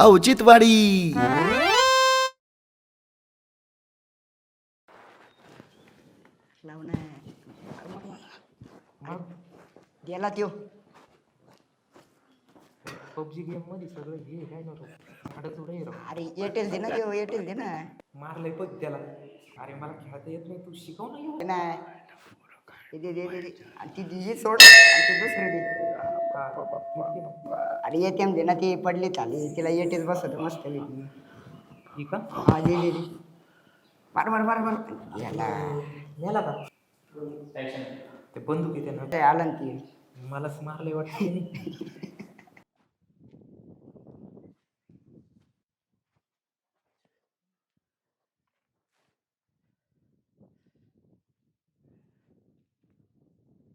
औचित्यवाडी। गेला त्यो. पबजी गेममध्ये सगळं हे काय नव्हतं अडच उडे राव अरे एअरटेल दे ना त्यो एअरटेल दे ना. मारलंय पण त्याला. अरे मला खेळता येत नाही. तू शिकव ना येऊ. दे दे दे दे. दे आणि ती दिजी सोड. आणि ती दुसरी दे. अरे एटीएम दे ना ती पडली चाली. तिला एअरटेल बसवतो मस्त पैकी. ही का? हा दे दे दे. मार मार मार मार. गेला नेला का? ते बंदूक येते ना. ते आला ना ती. मलाच मारलंय वाटतं.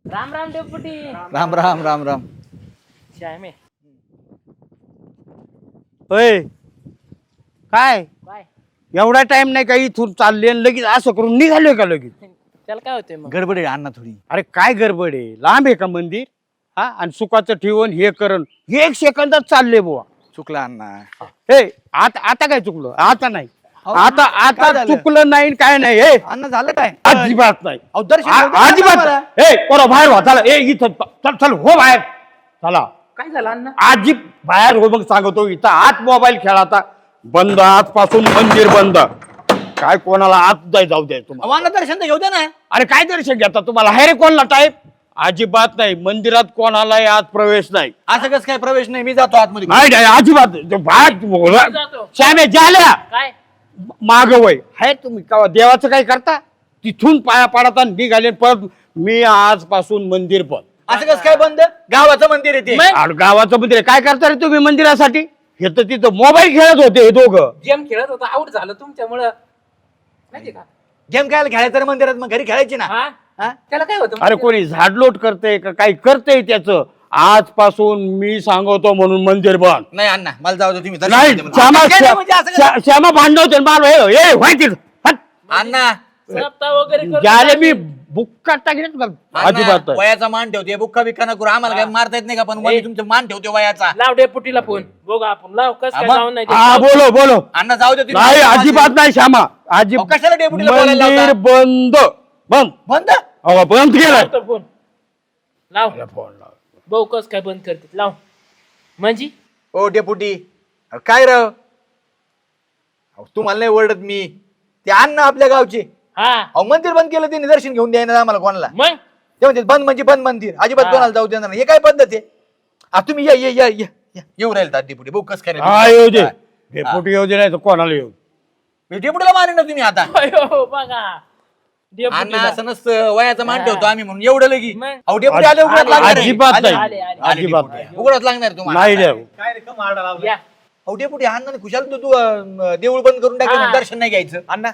राम राम डेपुटी राम राम राम राम. श्यामे होय. काय? काय एवढा टाइम नाही का इथून चालले आणि लगेच असं करून निघालोय का लगेच? त्याला काय होतंय मग? गडबड आहे अण्णा थोडी. अरे काय गडबड आहे? लांब आहे का मंदिर? हा आणि सुखाचं ठेवून हे करण हे एक सेकंदात चालले बुवा. चुकला अण्णा. हे आता आता काय चुकलं? आता नाही. आता काय आता झालं? चुकलं नाही आणि काय नाही हे. अण्णा झालं काय? अजिबात नाही. अहो, दर्शन आ- घेऊ दे ना अजिबात आम्हाला. हे पोरं बाहेर व्हा. चला. ए इथं. चल चल हो बाहेर. चला. काय झालं अण्णा? आजी बाहेर हो मग सांगतो इथं आत मोबाईल खेळाता बंद आजपासून मंदिर बंद. काय कोणाला आत जाय जाऊ द्या तुम्हाला. अण्णा दर्शन तर घेऊ दे ना. अरे काय दर्शन घेता तुम्हाला? हाय रे कोणला टाईप अजिबात नाही. मंदिरात कोणालाही आत प्रवेश नाही. असं कसं काय प्रवेश नाही? मी जातो आतमध्ये. नाही नाही अजिबात. ते बाहेर जातो. श्यामे झाल्या. काय? माग वय. हाय तुम्ही का देवाचं काय करता? तिथून पाया पाडता निघाले परत मी आजपासून मंदिर पण असं कसं काय बंद? गावाचं मंदिर आहे ते. मग? अरे गावाचं मंदिर आहे. काय करता रे तुम्ही मंदिरासाठी? हे तर तिथं मोबाईल खेळत होते हे दोघं. गेम खेळत होता. आउट झालं तुमच्यामुळं. माहिती का? गेम खेळायला खेळायचं रे मंदिरात मग घरी खेळायची ना? हा? हा? त्याला काय होतं? अरे कोणी झाडलोट करते का? काही करते त्याचं? आजपासून मी सांगतो म्हणून मंदिर बंद. नाही अण्णा मला जाऊ दे तुम्ही दर्शन नाही मला. श्यामा काय नाही म्हणजे असं कसं? श्या- श्यामा भांडवते माल ए व्हायची अण्णा सप्ताह वगैरे करतो ज्याले मी बुक्का टाकले अजिबात नाही. वयाचा मान ठेवते बुक्का बिक्का नको आम्हाला काय मारता येत नाही का पण वय तुमचं मान ठेवते वयाचा. लाव डेपुटीला फोन. बघू आपण. लाव कस काय आबा? जाऊन नाही हा ते. बोलो बोलो. अण्णा जाऊ दे तुम्ही. नाही अजिबात नाही श्यामा. अजिब अहो, कशाला डेपुटीला बोलायला मंदिर लावता? बंद. बंद. बंद? अहो, बंद केलं लावतो फोन. लाव. भाऊ कस काय बंद करते. लाव. म्हणजे ओ डेपुटी. अहो, काय राव? अहो, तुम्हाला नाही ओरडत मी. ते अण्णा आपल्या गावचे. हा अहो मंदिर बंद केलं त्यांनी दर्शन घेऊन द्यायला आम्हाला कोणाला मग ते म्हणते बंद म्हणजे बंद मंदिर अजिबात हा. कोणाला जाऊ देणार नाही. हे काय पद्धत आहे आ, तुम्ही या या या या या. येऊ राहील दादी पुढे बघू कस काय हा येऊ दे. डेपुटी येऊ दे नाही तर कोणाला येऊ दे. मी डेपुटीला मारेन ना तुम्ही आता अयो बघा अण्णा डेपुटीला असं नसतं वयाचा मान हा. ठेवतो आम्ही म्हणून एवढं लगी मग? अहो डेपुटी आले उघडत लागणार आहे. अजिबात आले, नाही आले, आले. आले अजिबात डेपुटी. नाही उघडत लागणार आहे तुम्हाला नाही रे या अहो डेपुटी अण्णाने खुशाल तू तू अं, देऊळ बंद करून टाकेल हा. दर्शन नाही घ्यायचं अण्णा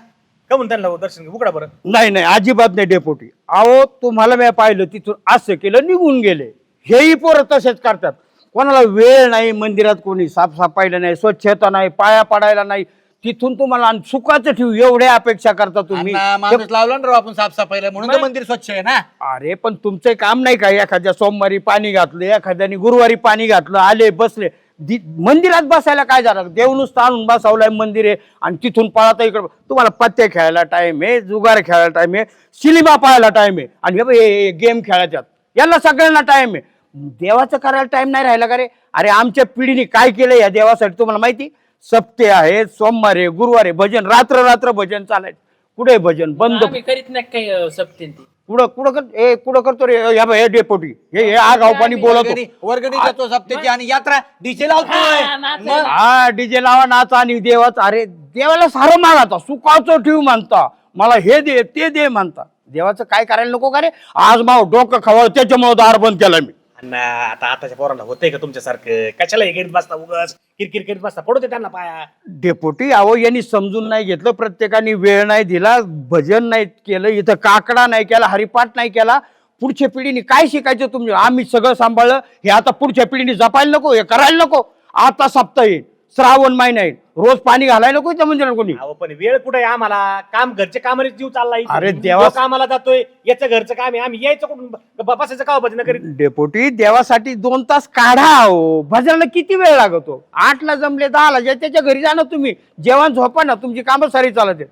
का म्हणून त्यांना दर्शन घेऊ? उघडा बरं. नाही नाही अजिबात नाही डेपोटी. अहो तुम्हाला मी पाहिलं तिथून असं केलं निघून गेले. हेही पोरं तसेच करतात. कोणाला वेळ नाही मंदिरात कोणी साफसफाईला नाही स्वच्छता नाही पाया पडायला नाही. तिथून तुम्हाला आणि सुखाचं ठेवू एवढ्या अपेक्षा करता तुम्ही. अण्णा माणूस लावला ना राव आपण साफसफाईला म्हणून तर मंदिर स्वच्छ आहे ना. अरे पण तुमचं काम नाही का? एखाद्या सोमवारी पाणी घातलं एखाद्याने गुरुवारी पाणी घातलं आले बसले. दि- मंदिरात बसायला काय झालं देव नुसतं आणून बसवलंय मंदिर आहे आणि तिथून पळाता इकडं तुम्हाला पत्ते खेळायला टाईम आहे जुगार खेळायला टाईम आहे सिनेमा पाहायला टाईम आहे. आणि हे हे गेम खेळायच्यात. याला सगळ्यांना टाईम आहे. देवाचं करायला टाईम नाही राहिला का रे? अरे आमच्या पिढीने काय केलं या देवासाठी तुम्हाला माहिती? सप्ते आहेत सोमवार आहे गुरुवार आहे भजन रात्र रात्र भजन चालायचं. कुठे भजन? बंद. आम्ही करीत नाही काही सप्तीन ती कुठं कुठं कर ए कुठं करतो रे? या हे डेपोटी. हे हे आगाव पाणी बोलतो. वर्गणी सप्त्याची आणि यात्रा डीजे लावतोय. हा, नाच- मग हा डीजे लावा नाचा आणि देवाचा अरे देवाला सारं मागाता सुखाचं ठेव म्हणता. मला हे दे ते दे म्हणता. देवाचं काय करायला नको का रे? आज माव डोकं खवळ त्याच्यामुळे दार बंद केलं मी. अण्णा आता आताच्या पोरांना होतंय का तुमच्यासारखं? कशाला हे करीत बसता उगस किरकिर करीत बसता पडू दे त्यांना पाया. डेपुटी अहो यांनी समजून नाही घेतलं प्रत्येकाने वेळ नाही दिला भजन नाही केलं इथं काकडा नाही केला हरिपाठ नाही केला. पुढच्या पिढीने काय शिकायचं तुम्ही? आम्ही सगळं सांभाळलं हे आता पुढच्या पिढीने जपायला नको हे करायला नको. आता सप्ताह येईल. श्रावण महिना आहे रोज पाणी घालायला नको त्या मंदिरात कोणी अहो पण वेळ कुठे आहे आम्हाला काम घरचे कामाने जीव चाललाय अरे देवा- तो कामाला जातोय याचं घरचं काम आहे आम्ही यायचं कुठून ब- बसायचं का हो भजन करीत डेपोटी देवासाठी दोन तास काढा हो भजनाला किती वेळ लागतो आठला जमले दहाला जे त्याच्या घरी जा ना तुम्ही जेवण झोपा ना तुमची कामं सारी चालत आहेत.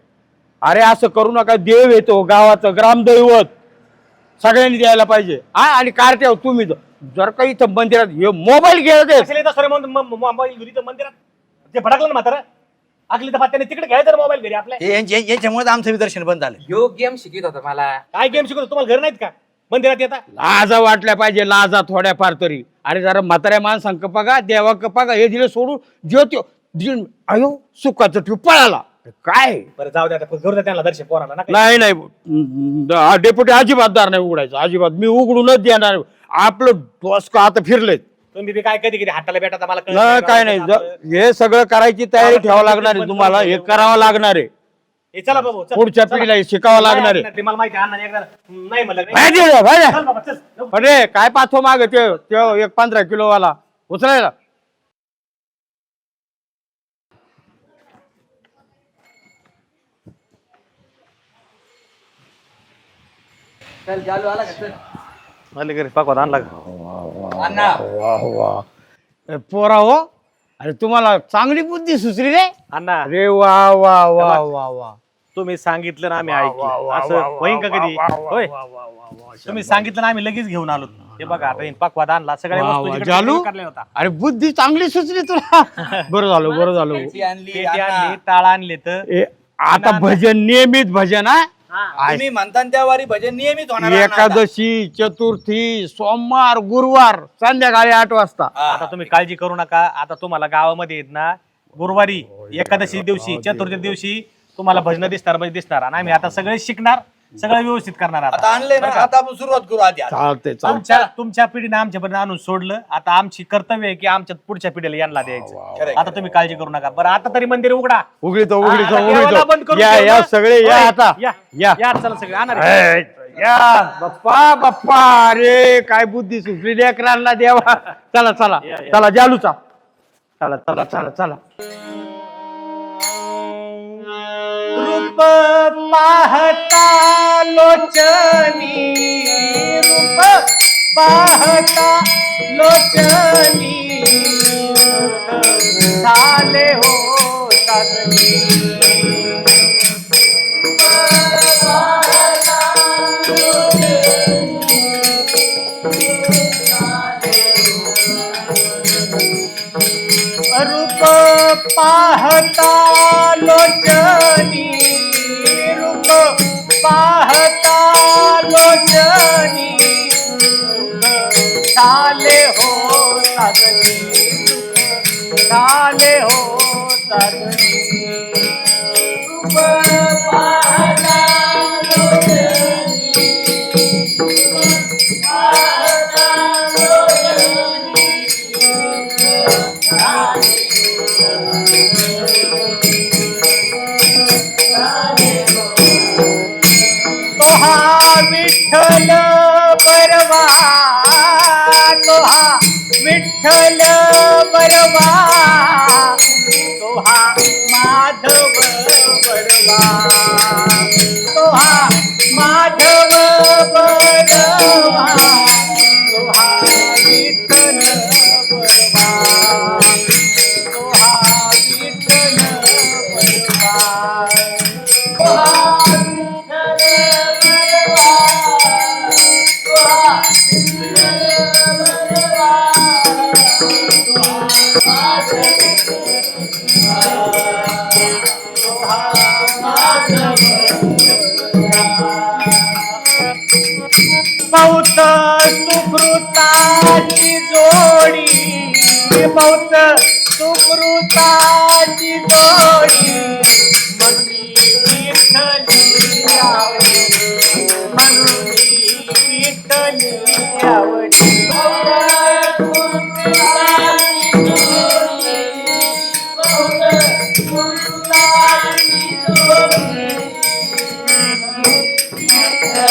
अरे असं करू नका देव येतो गावाचं ग्रामदैवत सगळ्यांनी द्यायला पाहिजे हा आणि कार्ट्या तुम्ही ज- जर का इथं मंदिरात हे मोबाईल कशाला येतात सर मोबाईल घरी तर मंदिरात ते भडकलं ना म्हातारा आगली तर त्याने तिकडे घ्यायचं मोबाईल घरी आपल्या. यांच्या- यांच्यामुळे आमचं दर्शन बंद झालं. ह्यो गेम शिकित होता मला. काय गेम शिकवतो? तुम्हाला घर नाहीत का? मंदिरात येता? लाजा वाटल्या पाहिजे लाजा थोड्याफार तरी. अरे जरा म्हाताऱ्या माणसांक बघा देवा बघा हे दिलं सोडून ज्योती दिन- अयो सुखाचं ठेव पळाला. काय? बरं जाऊ द्या आता करू द्या त्यांना दर्शन पोराला ना नाही नाही. हा डेप्युटी अजिबात दार नाही उघडायचं. अजिबात मी उघडूनच देणार. आपलं डोसकं आता फिरलंय तुम्ही बी काय कधी कधी हाताला भेटा मला कळत नाही काय नाही. आपलं- हे सगळं करायची तयारी ठेवावं लागणार आहे तुम्हाला. हे करावं लागणार आहे. हे चला बाबू चल, पुढच्या चला. पिढीला हे शिकावं लागणार आहे. ते मला माहिती आहे अण्णाने एकदा नाही म्हणलं. चल बाबा चल अरे काय पाठव माग? ते त्यो एक पंधरा किलो वाला उचलायला. चल चालू आला का? चल. आले घरी पाकवात आणला का? अण्णा. वा वा ए, पोरा हो. अरे तुम्हाला चांगली बुद्धी सुचली रे. अण्णा. अरे वा वा वा वा वा. तुम्ही सांगितलं ना आम्ही ऐकलं. असं होईन का कधी? होय. तुम्ही सांगितलं ना आम्ही लगेच घेऊन आलो. हे बघा आता हे पाकवाद आणला. सगळ्या वा, वस्तू वा. जिकडे जालू? तिकडे काढल्या होता अरे बुद्धी चांगली सुचली तुला. बरं झालं बरं झालं. पेटी आणली पेटी अण्णा. आणली टाळ आणले तर ए, आता भजन नियमित भजन हा? तुम्ही म्हणता त्या वारी भजन नियमित होणार आता. एकादशी चतुर्थी सोमवार गुरुवार संध्याकाळी आठ वाजता. आता तुम्ही काळजी करू नका. आता तुम्हाला गावामध्ये येत ना गुरुवारी एकादशी दिवशी चतुर्थी दिवशी तुम्हाला भजन दिसणार म्हणजे दिसणार. आणि आम्ही आता सगळे शिकणार. सगळं व्यवस्थित करणार आता. आता आणले ना आता आपण सुरुवात करू आधी आता. चालते चालते तुमच्या तुमच्या पिढीने आमच्यापर्यंत आणून सोडलं. आता आमची कर्तव्य आहे की आमच्या पुढच्या पिढीला यांना द्यायचं. आता तुम्ही काळजी करू नका. बरं आता तरी मंदिर उघडा. आता उघडीतो देवाला बंद करून या या. सगळे या होय, आता. या. या. या चला सगळे आणा रे. ए, या. बाप्पा बाप्पा अरे काय बुद्धी सुचली. लेकरांना देवा. चला चला. चला जालूचा. चला चला चला चला. रूप पाहता लोचनी रूप पाहता लोचनी। झाले हो साजनी रूप पाहता लोचनी। पाहता लोचनी. झाले हो साजनी. झाले हो साजनी. विठ्ठल परवा तोहा विठ्ठल परवा तोहा माधव परवा बहुत सुकृताची जोडी. बहुत सुकृताची जोडी. मनी विठ्ठली आवडी मनी विठ्ठली आवडी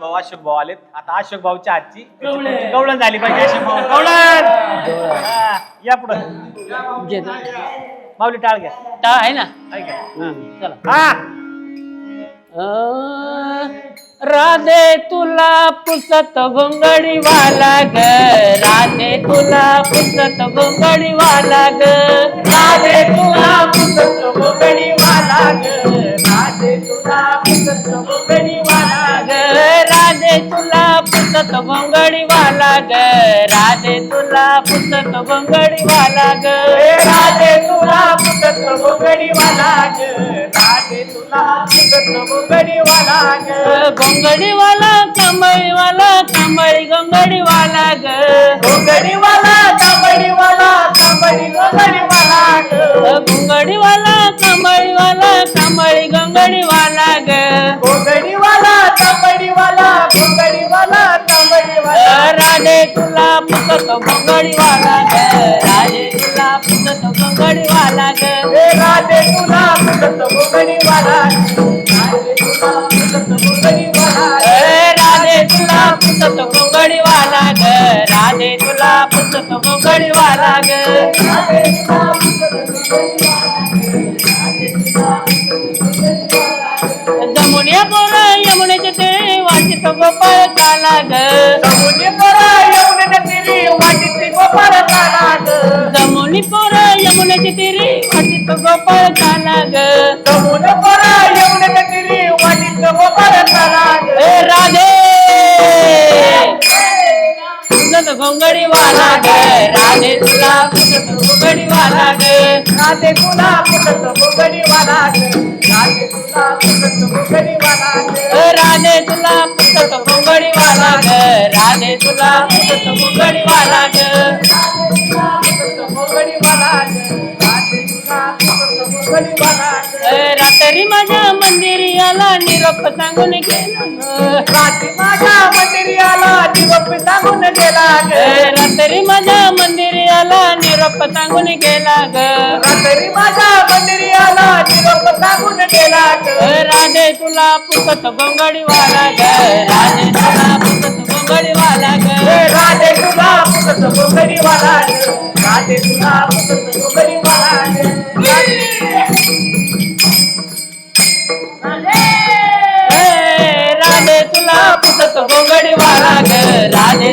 भाऊ अशोक भाऊ आलेत. आता अशोक भाऊच्या हातची कवळण. कवळण झाली पाहिजे. अशोक भाऊ. कवळण. हा, या पुढं. माऊली टाळ घ्या. टा आहे ना? चला. हा. अं, राधे तुला पुसत घोंगडी वाला ग. राधे तुला पुसत घोंगडी वाला ग. राधे तुला पुसत घोंगडी वाला ग. राधे तुला पुसत घोंगडी वाला ग. राजे तुला पुसत गोंगडीवाला ग. राजे तुला पुसत गोंगडीवाला ग. राजे तुला पुसत गोंगडीवाला ग. राधे तुला पुसत गोंगडीवाला ग. गोंगडीवाला कमळीवाला कमळी गोंगडीवाला ग. गोंगडीवाला कमळीवाला कमळी गोंगडीवाला ग. गोंगडीवाला कमळीवाला कमळी गोंगडीवाला ग. गोंगडीवाला राधे तुला पुसत मंगळीवाला ग राधे तुला पुसत मंगळीवाला ग राधे तुला पुसत मंगळीवाला राधे तुला पुसत मंगळीवाला ग राधे तुला पुसत मंगळीवाला ग जमुनिया परताला ग जमुनी पोर यमुनेच्या तिरी वाटीत गोपाळताला ग जमुनी पोर यमुनेच्या तिरी वाटीत गोपाळताला ग जमुनी पोर यमुनेच्या तिरी वाटीत गोपाळताला राधे तुला पुसत घोंगडी वाला ग राधे तुला पुसत घोंगडी वाला ग राधे तुला पुसत घोंगडी वाला ग राधे तुला पुसत वाला ग राधे तुला पुसत घोंगडी वाला ग राधे तुला पुसत घोंगडी वाला ग राधे तुला पुसत घोंगडी वाला ग रात्री माझ्या मंदिरी आला निरोप सांगून गेला ग. रात्री माझ्या मंदिरी आला निरोप सांगून गेला ग. रात्री माझ्या मंदिरी आला निरोप सांगून गेला ग. रात्री माझ्या मंदिरी आला निरोप सांगून गेला ग. राधे तुला पुसत गोंगडी वाला ग. राधे तुला पुसत गोंगडी वाला ग राधे तुला पुसत गोंगडी वाला ग. राधे तुला पुसत गोंगडी वाला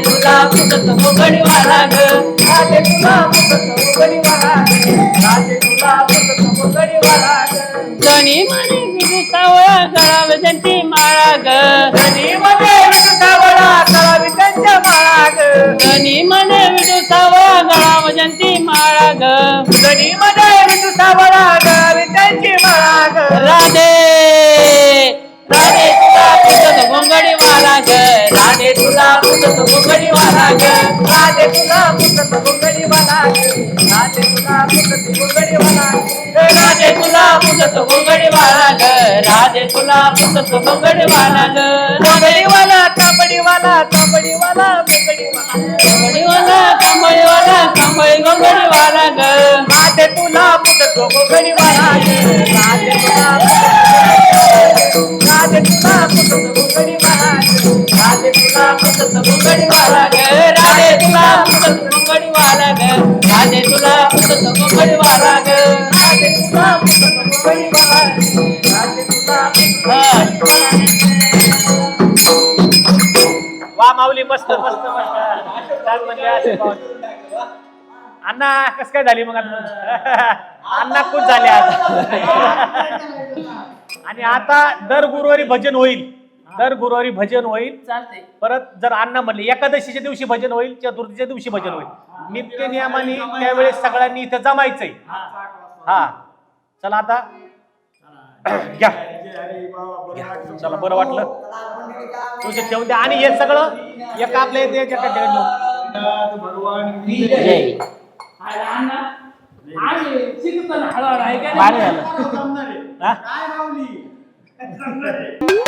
तुला फुकत मोकळी वाला राजे तुला फुकत मोकळी वाला राजे तुला फुकत मोकळी वाला गणी म्हणे सावळा करावे त्यांची माळा ग गणी म्हणे सावळा कोकणी वाला ग तुला मुकत कोकणी वाला राधे तुला मुकत कोकणी वाला राधे तुला मुकत कोकणी वाला ग राधे तुला मुकत कोकणी वाला ग कोकणी वाला कापडी वाला कापडी वाला कोकणी वाला कोकणी वाला ग राधे तुला मुकत कोकणी वाला ग राधे तुला राधे तुला राधे तुला पुसत गोंगडी वाला ग राधे तुला पुसत गोंगडी वाला ग राधे तुला पुसतो गोंगडी वाला ग राधे तुला वा माऊली मस्त मस्त मस्त पाऊल. अण्णा कस काय झाली मग आता? अण्णा खुश झाले आज आणि आता दर गुरुवारी भजन होईल दर गुरुवारी भजन होईल. परत जर अण्णा म्हणले एकादशीच्या दिवशी भजन होईल चतुर्थीच्या दिवशी भजन होईल. नित्य नियमाने त्यावेळेस सगळ्यांनी इथं जमायचंय. हा. चला आता. घ्या. चला बरं वाटलं. तुझे ठेवून द्या. आणि हे सगळं एका आपल्या इथे याच्याकडे ठेवून. देऊ. जय. भारी झालं. हा?